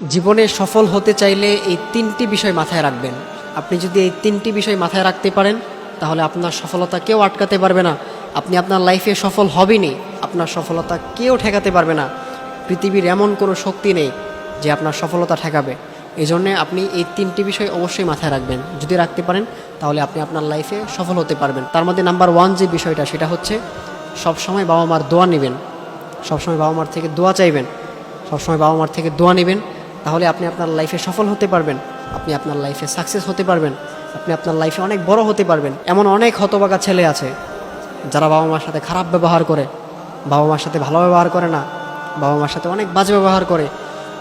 জীবনে সফল হতে চাইলে এই তিনটি বিষয় মাথায় রাখবেন। আপনি যদি এই তিনটি বিষয় মাথায় রাখতে পারেন, তাহলে আপনার সফলতা কেউ আটকাতে পারবে না। আপনি আপনার লাইফে সফল হবেনই, আপনার সফলতা কেউ ঠেকাতে পারবে না। পৃথিবীর এমন কোনো শক্তি নেই যে আপনার সফলতা ঠেকাবে। এই জন্যে আপনি এই তিনটি বিষয় অবশ্যই মাথায় রাখবেন। যদি রাখতে পারেন, তাহলে আপনি আপনার লাইফে সফল হতে পারবেন। তার মধ্যে নাম্বার ওয়ান যে বিষয়টা, সেটা হচ্ছে সবসময় বাবা মার দোয়া নেবেন। সবসময় বাবা মার থেকে দোয়া চাইবেন। সবসময় বাবা মার থেকে দোয়া নেবেন। তাহলে আপনি আপনার লাইফে সফল হতে পারবেন, আপনি আপনার লাইফে সাকসেস হতে পারবেন, আপনি আপনার লাইফে অনেক বড় হতে পারবেন। এমন অনেক হতবাগা ছেলে আছে, যারা বাবা মার সাথে খারাপ ব্যবহার করে, বাবা মার সাথে ভালো ব্যবহার করে না, বাবা মার সাথে অনেক বাজে ব্যবহার করে,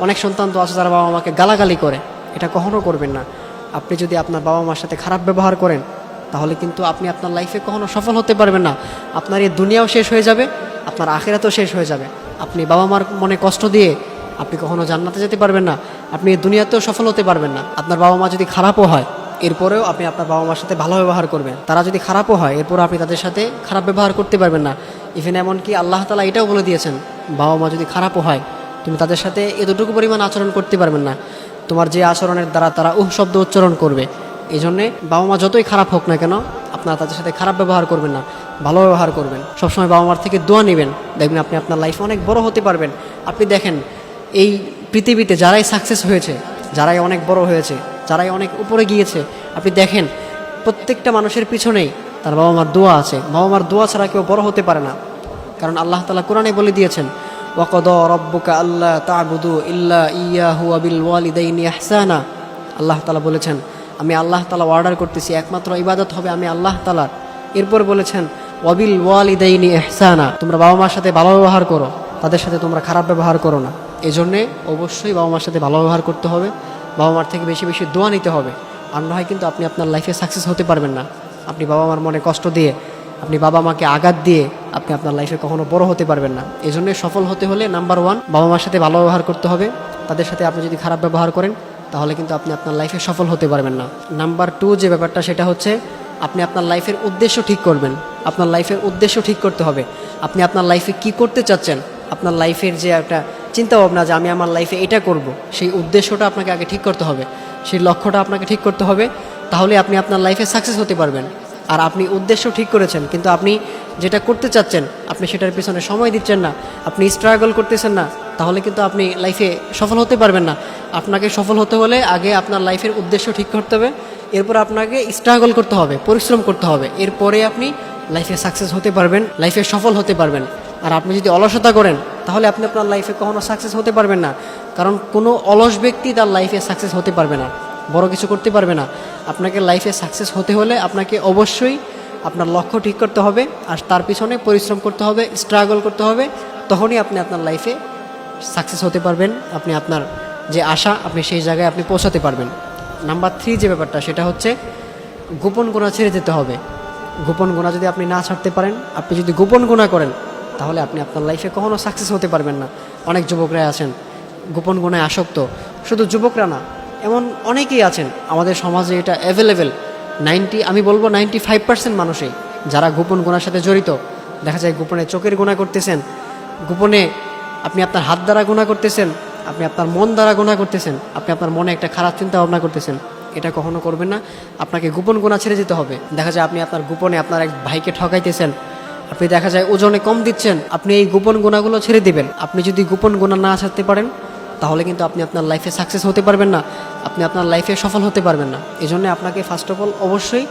অনেক সন্তান তো আছে যারা বাবা মাকে গালাগালি করে, এটা কখনও করবেন না। আপনি যদি আপনার বাবা মার সাথে খারাপ ব্যবহার করেন, তাহলে কিন্তু আপনি আপনার লাইফে কখনো সফল হতে পারবেন না। আপনার এই দুনিয়াও শেষ হয়ে যাবে, আপনার আখেরাতও শেষ হয়ে যাবে। আপনি বাবা মার মনে কষ্ট দিয়ে আপনি কখনো জান্নাতে যেতে পারবেন না, আপনি দুনিয়াতেও সফল হতে পারবেন না। আপনার বাবা মা যদি খারাপও হয়, এরপরেও আপনি আপনার বাবা মার সাথে ভালো ব্যবহার করবেন। তারা যদি খারাপও হয়, এরপর আপনি তাদের সাথে খারাপ ব্যবহার করতে পারবেন না। ইভেন এমনকি আল্লাহ তালা এটাও বলে দিয়েছেন, বাবা মা যদি খারাপও হয়, তুমি তাদের সাথে এতটুকু পরিমাণ আচরণ করতে পারবেন না। তোমার যে আচরণের দ্বারা তারা উহ শব্দ উচ্চারণ করবে। এই জন্যে বাবা মা যতই খারাপ হোক না কেন, আপনারা তাদের সাথে খারাপ ব্যবহার করবেন না, ভালো ব্যবহার করবেন। সবসময় বাবা মার থেকে দোয়া নেবেন। দেখবেন আপনি আপনার লাইফে অনেক বড় হতে পারবেন। আপনি দেখেন এই পৃথিবীতে যারাই সাকসেস হয়েছে, যারাই অনেক বড় হয়েছে, যারাই অনেক উপরে গিয়েছে, আপনি দেখেন প্রত্যেকটা মানুষের পিছনেই তার বাবা মার দোয়া আছে। বাবা মার দোয়া ছাড়া কেউ বড় হতে পারে না। কারণ আল্লাহ তালা কোরআনে বলে দিয়েছেন, ওয়াকদ রব্বুকা আল্লাহ তাবুদু ইল্লা ইয়াহু আবিল ওয়ালিদাইনি আহসানা আল্লাহ তালা বলেছেন, আমি আল্লাহ তালা অর্ডার করতেছি, একমাত্র ইবাদত হবে আমি আল্লাহ তালার এরপর বলেছেন ওয়াবিল ওয়ালিদাইনি এহসানা তোমরা বাবা মার সাথে ভালো ব্যবহার করো, তাদের সাথে তোমরা খারাপ ব্যবহার করো না। এই জন্যে অবশ্যই বাবা মার সাথে ভালো ব্যবহার করতে হবে। বাবা মার থেকে বেশি বেশি দোয়া নিতে হবে। আর না হয় কিন্তু আপনি আপনার লাইফে সাকসেস হতে পারবেন না। আপনি বাবা মার মনে কষ্ট দিয়ে, আপনি বাবা মাকে আঘাত দিয়ে আপনি আপনার লাইফে কখনো বড় হতে পারবেন না। এই জন্য সফল হতে হলে নাম্বার ওয়ান বাবা মার সাথে ভালো ব্যবহার করতে হবে। তাদের সাথে আপনি যদি খারাপ ব্যবহার করেন, তাহলে কিন্তু আপনি আপনার লাইফে সফল হতে পারবেন না। নাম্বার টু যে ব্যাপারটা, সেটা হচ্ছে আপনি আপনার লাইফের উদ্দেশ্য ঠিক করবেন। আপনার লাইফের উদ্দেশ্য ঠিক করতে হবে। আপনি আপনার লাইফে কি করতে চাচ্ছেন আপনার লাইফের যে একটা চিন্তা ভাবনা যে আমি আমার লাইফে এটা করব, সেই উদ্দেশ্যটা আপনাকে আগে ঠিক করতে হবে, সেই লক্ষ্যটা আপনাকে ঠিক করতে হবে, তাহলে আপনি আপনার লাইফে সাকসেস হতে পারবেন। আর আপনি উদ্দেশ্য ঠিক করেছেন, কিন্তু আপনি যেটা করতে চাচ্ছেন, আপনি সেটার পিছনে সময় দিচ্ছেন না, আপনি স্ট্রাগল করতেছেন না, তাহলে কিন্তু আপনি লাইফে সফল হতে পারবেন না। আপনাকে সফল হতে হলে আগে আপনার লাইফের উদ্দেশ্য ঠিক করতে হবে, এরপর আপনাকে স্ট্রাগল করতে হবে, পরিশ্রম করতে হবে, এরপরে আপনি লাইফে সাকসেস হতে পারবেন, লাইফে সফল হতে পারবেন। আর আপনি যদি অলসতা করেন, তাহলে আপনি আপনার লাইফে কখনো সাকসেস হতে পারবেন না। কারণ কোনো অলস ব্যক্তি তার লাইফে সাকসেস হতে পারবে না, বড় কিছু করতে পারবে না। আপনাকে লাইফে সাকসেস হতে হলে আপনাকে অবশ্যই আপনার লক্ষ্য ঠিক করতে হবে, আর তার পিছনে পরিশ্রম করতে হবে স্ট্রাগল করতে হবে, তখনই আপনি আপনার লাইফে সাকসেস হতে পারবেন। আপনি আপনার যে আশা, আপনি সেই জায়গায় আপনি পৌঁছাতে পারবেন। নাম্বার থ্রি যে ব্যাপারটা, সেটা হচ্ছে গোপন গোনা ছেড়ে যেতে হবে। গোপন গোনা যদি আপনি না ছাড়তে পারেন, আপনি যদি গোপন গোনা করেন তাহলে আপনি আপনার লাইফে কখনো সাকসেস হতে পারবেন না। অনেক যুবকরা আছেন, গোপন গোনায় আসক্ত। শুধু যুবকরা না, এমন অনেকেই আছেন, আমাদের সমাজে এটা অ্যাভেলেবেল নাইনটি আমি বলব নাইনটি ফাইভ পার্সেন্ট মানুষই, যারা গোপন গোনার সাথে জড়িত। দেখা যায় গোপনে চোখের গোনা করতেছেন। গোপনে আপনি আপনার হাত দ্বারা গুণা করতেছেন, আপনি আপনার মন দ্বারা গুণা করতেছেন, আপনি আপনার মনে একটা খারাপ চিন্তা ভাবনা করতেছেন। এটা কখনো করবেন না। আপনাকে গোপন গোনা ছেড়ে যেতে হবে। দেখা যায় আপনি আপনার গোপনে আপনার এক ভাইকে ঠকাইতেছেন। আপনি দেখা যায় ওজনে কম দিচ্ছেন, আপনি এই গোপন গোনাগুলো ছেড়ে দিবেন। আপনি যদি গোপন গোনা না ছাড়তে পারেন, তাহলে কিন্তু আপনি আপনার লাইফে সাকসেস হতে পারবেন না, আপনি আপনার লাইফে সফল হতে পারবেন না। এই জন্য আপনাকে ফার্স্ট অফ অল অবশ্যই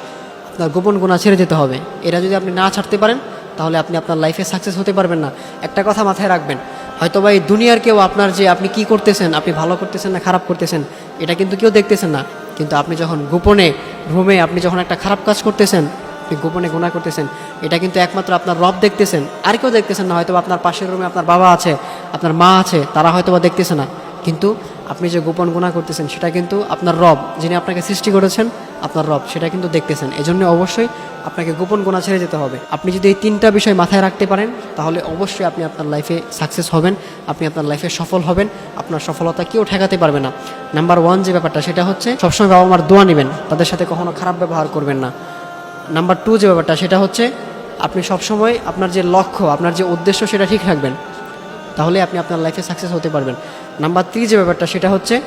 আপনার গোপন গোনা ছেড়ে যেতে হবে। এটা যদি আপনি না ছাড়তে পারেন, তাহলে আপনি আপনার লাইফে সাকসেস হতে পারবেন না। একটা কথা মাথায় রাখবেন হয়তো বা এই দুনিয়ার কেউ আপনার যে আপনি কি করতেছেন, আপনি ভালো করতেছেন না খারাপ করতেছেন, এটা কিন্তু কেউ দেখতেছেন না। কিন্তু আপনি যখন গোপনে, রুমে আপনি যখন একটা খারাপ কাজ করতেছেন আপনি গোপনে গুণা করতেছেন, এটা কিন্তু একমাত্র আপনার রব দেখতেছেন, আর কেউ দেখতেছেন না হয়তো আপনার পাশের রুমে আপনার বাবা আছে, আপনার মা আছে, তারা হয়তো বা দেখতেছে না। কিন্তু আপনি যে গোপন গুণা করতেছেন, সেটা কিন্তু আপনার রব, যিনি আপনাকে সৃষ্টি করেছেন, আপনার রব, সেটা কিন্তু দেখতেছেন। এজন্য অবশ্যই আপনাকে গোপন গোনা ছেড়ে যেতে হবে। আপনি যদি এই তিনটা বিষয় মাথায় রাখতে পারেন, তাহলে অবশ্যই আপনি আপনার লাইফে সাকসেস হবেন, আপনি আপনার লাইফে সফল হবেন, আপনার সফলতা কেউ ঠেকাতে পারবে না। নাম্বার ওয়ান যে ব্যাপারটা, সেটা হচ্ছে সবসময় বাবা মার দোয়া নেবেন, তাদের সাথে কখনো খারাপ ব্যবহার করবেন না। নাম্বার টু যে ব্যাপারটা, সেটা হচ্ছে আপনি সবসময় আপনার যে লক্ষ্য, আপনার যে উদ্দেশ্য, সেটা ঠিক রাখবেন। তাহলে আপনি আপনার লাইফে সাকসেস হতে পারবেন। নাম্বার থ্রি যে ব্যাপারটা, সেটা হচ্ছে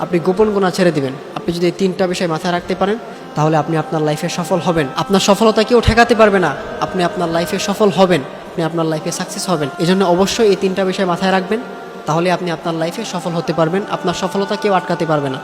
আপনি গোপন গোনা ছেড়ে দিবেন। আপনি যদি এই তিনটা বিষয় মাথায় রাখতে পারেন, তাহলে আপনি আপনার লাইফে সফল হবেন। আপনার সফলতা কেউ ঠেকাতে পারবে না। আপনি আপনার লাইফে সফল হবেন। আপনি আপনার লাইফে সাকসেস হবেন। এই জন্য অবশ্যই এই তিনটা বিষয় মাথায় রাখবেন। তাহলে আপনি আপনার লাইফে সফল হতে পারবেন। আপনার সফলতা কেউ আটকাতে পারবে না।